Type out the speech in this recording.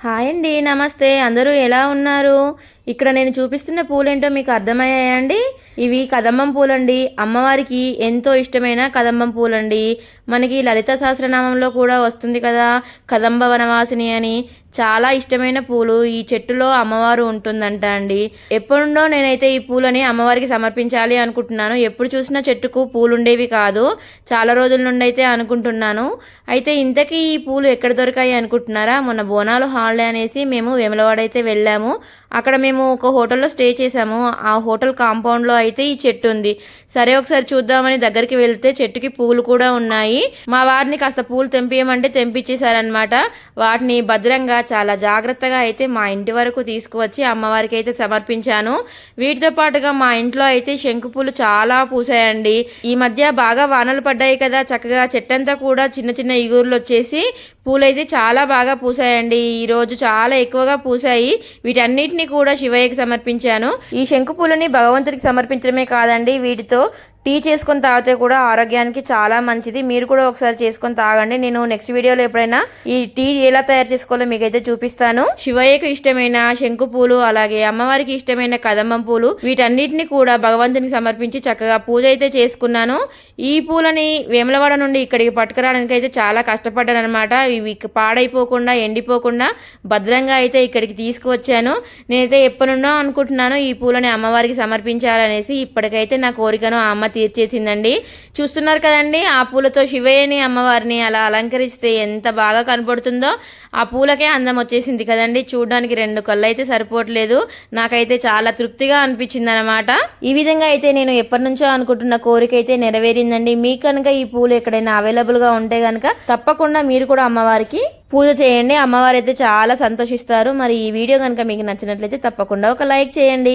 Hi అండి నమస్తే. అందరూ ఎలా ఉన్నారు? ఇక్కడ నేను చూపిస్తున్న పూలేంటో మీకు అర్థమయ్యాయండి? ఇవి కదంబం పూలండి. అమ్మవారికి ఎంతో ఇష్టమైన కదంబం పూలండి. మనకి లలిత సహస్రనామంలో కూడా వస్తుంది కదా కదంబ వనవాసిని అని. చాలా ఇష్టమైన పూలు ఈ చెట్టులో అమ్మవారు ఉంటుందంట అండి. ఎప్పుడుండో నేనైతే ఈ పూలని అమ్మవారికి సమర్పించాలి అనుకుంటున్నాను. ఎప్పుడు చూసినా చెట్టుకు పూలు ఉండేవి కాదు. చాలా రోజుల నుండి అయితే అనుకుంటున్నాను. అయితే ఇంతకీ ఈ పూలు ఎక్కడ దొరికాయి అనుకుంటున్నారా? మొన్న బోనాలు హాలిడే అనేసి మేము వేములవాడైతే వెళ్ళాము. అక్కడ మేము మేము ఒక హోటల్లో స్టే చేసాము ఆ హోటల్ కాంపౌండ్లో అయితే ఈ చెట్టు ఉంది. సరే ఒకసారి చూద్దామని దగ్గరికి వెళ్తే చెట్టుకి పూలు కూడా ఉన్నాయి. మా వారిని కాస్త పూలు తెంపియమంటే తెంపించేశారనమాట వాటిని భద్రంగా చాలా జాగ్రత్తగా అయితే మా ఇంటి వరకు తీసుకువచ్చి అమ్మవారికి అయితే సమర్పించాను. వీటితో పాటుగా మా ఇంట్లో అయితే శంకు పూలు చాలా పూసాయండి. ఈ మధ్య బాగా వానలు పడ్డాయి కదా చక్కగా చెట్టంతా కూడా చిన్న చిన్న ఇగురులు వచ్చేసి పూలైతే చాలా బాగా పూసాయండి. ఈ రోజు చాలా ఎక్కువగా పూసాయి. వీటన్నిటిని కూడా శివయ్యకి సమర్పించాను. ఈ శంకు పూలని భగవంతుడికి సమర్పించడమే కాదండి వీటితో టీ చేసుకొని తాగితే కూడా ఆరోగ్యానికి చాలా మంచిది. మీరు కూడా ఒకసారి చేసుకొని తాగండి. నేను నెక్స్ట్ వీడియోలో ఎప్పుడైనా ఈ టీ ఎలా తయారు చేసుకోవాలో మీకైతే చూపిస్తాను. శివయ్యకు ఇష్టమైన శంకు పూలు అలాగే అమ్మవారికి ఇష్టమైన కదంబం పూలు వీటన్నిటిని కూడా భగవంతునికి సమర్పించి చక్కగా పూజ అయితే చేసుకున్నాను. ఈ పూలని వేములవాడ నుండి ఇక్కడికి పట్టుకురావడానికి అయితే చాలా కష్టపడ్డాను అనమాట ఇవి పాడైపోకుండా ఎండిపోకుండా భద్రంగా అయితే ఇక్కడికి తీసుకువచ్చాను. నేనైతే ఎప్పనుండో అనుకుంటున్నాను ఈ పూలని అమ్మవారికి సమర్పించాలనేసి. ఇప్పటికైతే నా కోరికను ఆ అమ్మ తీర్చేసిందండి. చూస్తున్నారు కదండి ఆ పూలతో శివయ్యని అమ్మవారిని అలా అలంకరిస్తే ఎంత బాగా కనపడుతుందో ఆ పూలకే అందం వచ్చేసింది కదండి. చూడడానికి రెండు కళ్ళు అయితే సరిపోవట్లేదు. నాకైతే చాలా తృప్తిగా అనిపించింది అనమాట ఈ విధంగా అయితే నేను ఎప్పటి నుంచో అనుకుంటున్న కోరిక అయితే నెరవేరిందండి. మీకు కనుక ఈ పూలు ఎక్కడైనా అవైలబుల్గా ఉంటే కనుక తప్పకుండా మీరు కూడా అమ్మవారికి పూజ చేయండి. అమ్మవారు అయితే చాలా సంతోషిస్తారు. మరి ఈ వీడియో కనుక మీకు నచ్చినట్లయితే తప్పకుండా ఒక లైక్ చేయండి.